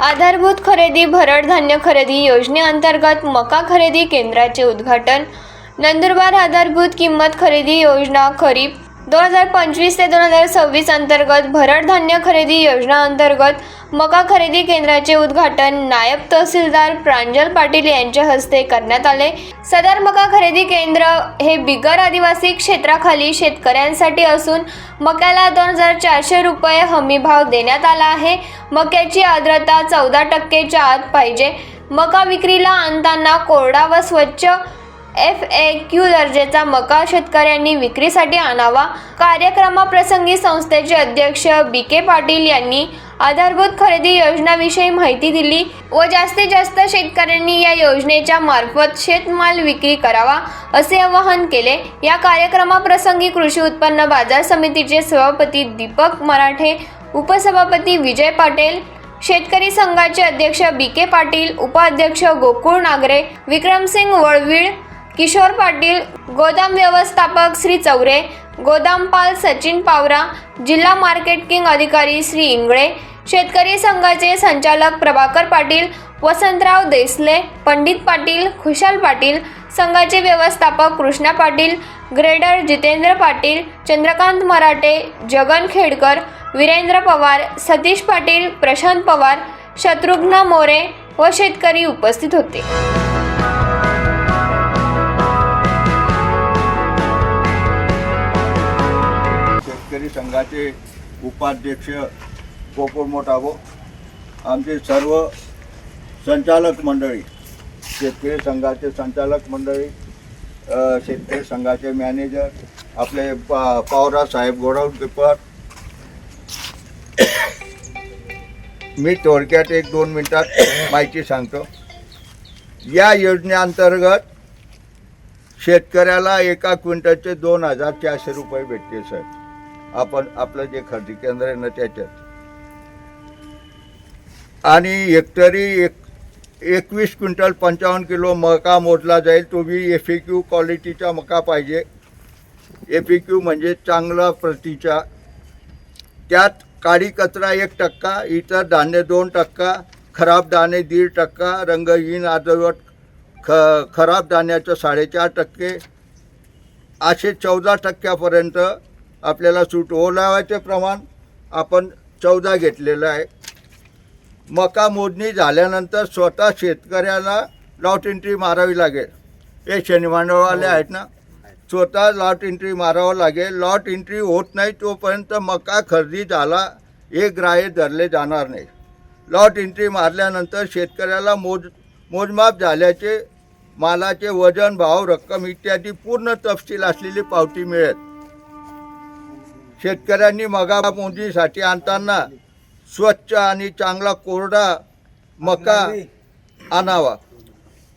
आधारभूत खरेदी भरड धान्य खरेदी योजनेअंतर्गत मका खरेदी केंद्राचे उद्घाटन. नंदुरबार आधारभूत किंमत खरेदी योजना खरीप दोन हजार पंचवीस ते दोन हजार सव्वीस अंतर्गत भरड धान्य खरेदी योजना अंतर्गत मका खरेदी केंद्राचे उद्घाटन नायब तहसीलदार प्रांजल पाटील यांच्या हस्ते करण्यात आले. सदर मका खरेदी केंद्र हे बिगर आदिवासी क्षेत्राखाली शेतकऱ्यांसाठी असून मक्याला दोन हजार चारशे रुपये हमी भाव देण्यात आला आहे. मक्याची आर्द्रता चौदा टक्केच्या आत पाहिजे. मका विक्रीला आणताना कोरडा व स्वच्छ एफ ए क्यू दर्जाचा मका शेतकऱ्यांनी विक्रीसाठी आणावा. कार्यक्रमाप्रसंगी संस्थेचे अध्यक्ष बी के पाटील यांनी आधारभूत खरेदी योजनाविषयी माहिती दिली व जास्तीत जास्त शेतकऱ्यांनी या योजनेच्या मार्फत शेतमाल विक्री करावा असे आवाहन केले. या कार्यक्रमाप्रसंगी कृषी उत्पन्न बाजार समितीचे सभापती दीपक मराठे उपसभापती विजय पाटील शेतकरी संघाचे अध्यक्ष बी के पाटील उपाध्यक्ष गोकुळ नागरे विक्रमसिंग वळवीळ किशोर पाटील गोदाम व्यवस्थापक श्री चौरे गोदामपाल सचिन पावरा जिल्हा मार्केटिंग अधिकारी श्री इंगळे शेतकरी संघाचे संचालक प्रभाकर पाटील वसंतराव देसले पंडित पाटील खुशाल पाटील संघाचे व्यवस्थापक कृष्णा पाटील ग्रेडर जितेंद्र पाटील चंद्रकांत मराठे जगन खेडकर वीरेंद्र पवार सतीश पाटील प्रशांत पवार शत्रुघ्न मोरे व शेतकरी उपस्थित होते. संघाचे उपाध्यक्ष गोकुळ मोठाबो आमचे सर्व संचालक मंडळी शेतकरी संघाचे संचालक मंडळी शेतकरी संघाचे मॅनेजर आपले पा पावरा साहेब गोडाऊन मी थोडक्यात एक दोन मिनिटात माहिती सांगतो. या योजनेअंतर्गत शेतकऱ्याला एका क्विंटलचे दोन हजार चारशे रुपये भेटते सर आपण आपलं जे खरेदी केंद्र आहे ना त्याच्यात. आणि हेक्टरी एक एकवीस क्विंटल पंचावन्न किलो मका मोजला जाईल. तो बी एफ क्यू क्वालिटीचा मका पाहिजे. एफ क्यू म्हणजे चांगला प्रतीचा. त्यात काळी कचरा एक टक्का इतर धान्य दोन टक्का खराब दाणे दीड टक्का रंगहीन अर्धवट ख खराब दाण्याचं साडेचार टक्के असे चौदा टक्क्यापर्यंत आपल्याला सूट ओलावाचे प्रमाण आपण चौदा घेतलेलं आहे. मका मोजणी झाल्यानंतर स्वतः शेतकऱ्याला लॉट एंट्री मारावी लागेल. हे शनिवारवाले आहेत ना? स्वतः लॉट एंट्री मारावं लागेल. लॉट एंट्री होत नाही तोपर्यंत मका खरेदी झाला हे ग्राह्य धरले जाणार नाही. लॉट एंट्री मारल्यानंतर शेतकऱ्याला मोज मोजमाप झाल्याचे मालाचे वजन भाव रक्कम इत्यादी पूर्ण तपशील असलेली पावती मिळेल. शेतकऱ्यांनी मका मोजणीसाठी आणताना स्वच्छ आणि चांगला कोरडा मका आणावा.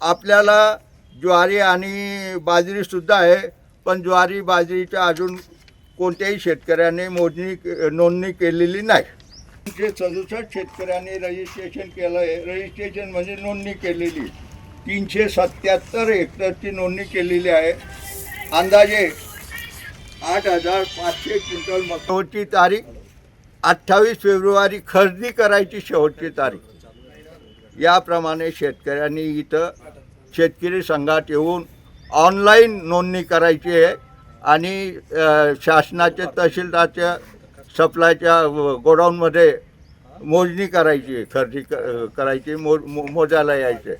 आपल्याला ज्वारी आणि बाजरीसुद्धा आहे पण ज्वारी बाजरीच्या अजून कोणत्याही शेतकऱ्याने मोजणी नोंदणी केलेली नाही. जे सदुसष्ट शेतकऱ्यांनी रजिस्ट्रेशन केलं आहे रजिस्ट्रेशन म्हणजे नोंदणी केलेली. तीनशे सत्याहत्तर हेक्टरची नोंदणी केलेली आहे. अंदाजे आठ हजार पाचशे क्विंटल मकावरची तारीख अठ्ठावीस फेब्रुवारी खरेदी करायची शेवटची तारीख. याप्रमाणे शेतकऱ्यांनी इथं शेतकरी संघात येऊन ऑनलाईन नोंदणी करायची आहे आणि शासनाचे तहसीलदारच्या सप्लायच्या गोडाऊनमध्ये मोजणी करायची आहे खरेदी क- करायची मो मो- मोजायला यायचे